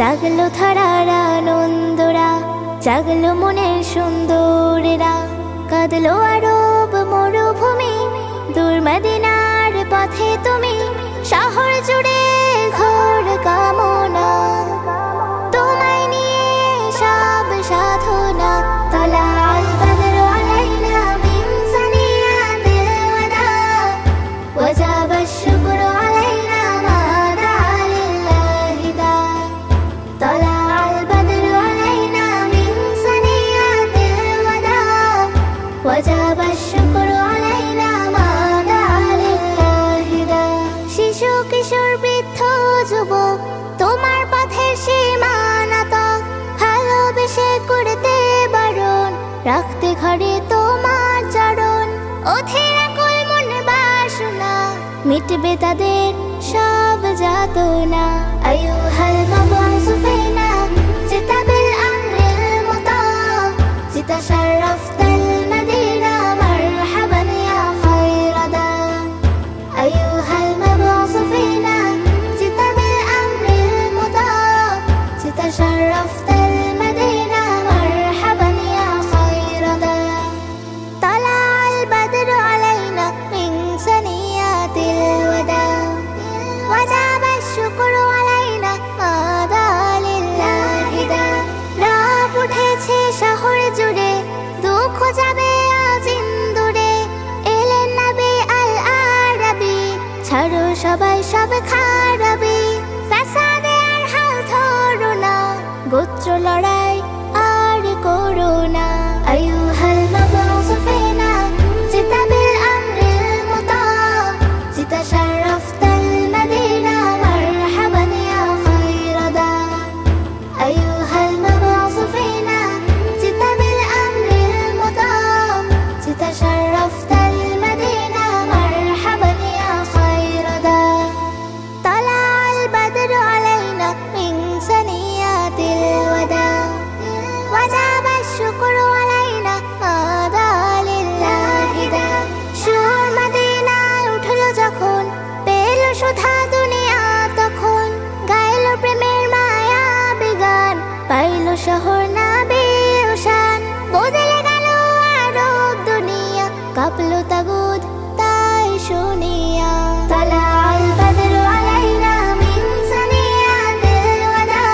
জাগলো ধারার আনন্দরা, জাগলো মনের সুন্দরেরা। কাঁদলো আরব মরুভূমি দুর্মদিনার পথে তুমি, শহর জুড়ে ঘোর কামনা। তোমায় সাধনা ঘরে তোমার চরণ অধীর কোল মন বাসনা মিটবে তাদের সব যাতনা। সবাই সব খারাপি ফাসাদে আর হাল ধরো না। গোত্র লড়াই কথা দুনিয়া তখন গাইল প্রেমের মায়া বিগান, পাইল শহর না বেউসান বদলে গেল আরব দুনিয়া, কাপল তাগুদ তাই শুনিয়া। তালা আল বাদরু আলাইনা মিন সানিয়াতিল ওয়াদা